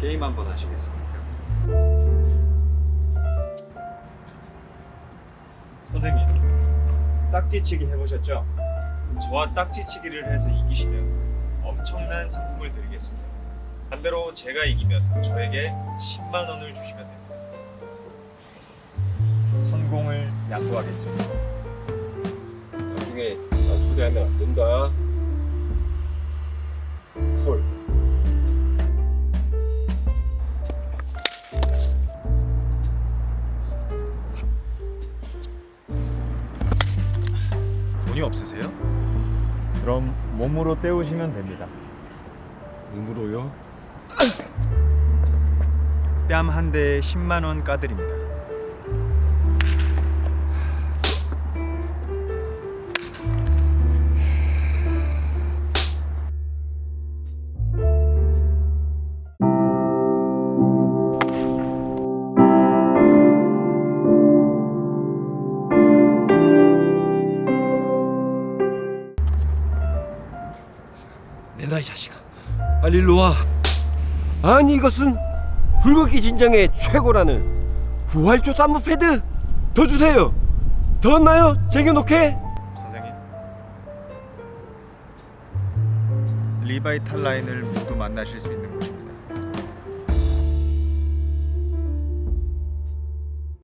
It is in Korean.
게임 한번 하시겠습니까? 선생님 딱지치기 해보셨죠? 저와 딱지치기를 해서 이기시면 엄청난 상품을 드리겠습니다. 반대로 제가 이기면 저에게 10만 원을 주시면 됩니다. 성공을 약속하겠습니다. 나중에 나 초대하면 안 된다. 돈이 없으세요? 그럼 몸으로 때우시면 됩니다. 음으로요? 뺨 한 대에 10만 원 까드립니다. 내놔 이 자식아. 빨리 일로 와. 아니 이것은 불걷기 진정의 최고라는 부활초 쌈무 패드 더 주세요. 더 없나요? 쟁여놓게. 선생님. 리바이탈 라인을 모두 만나실 수 있는 곳입니다.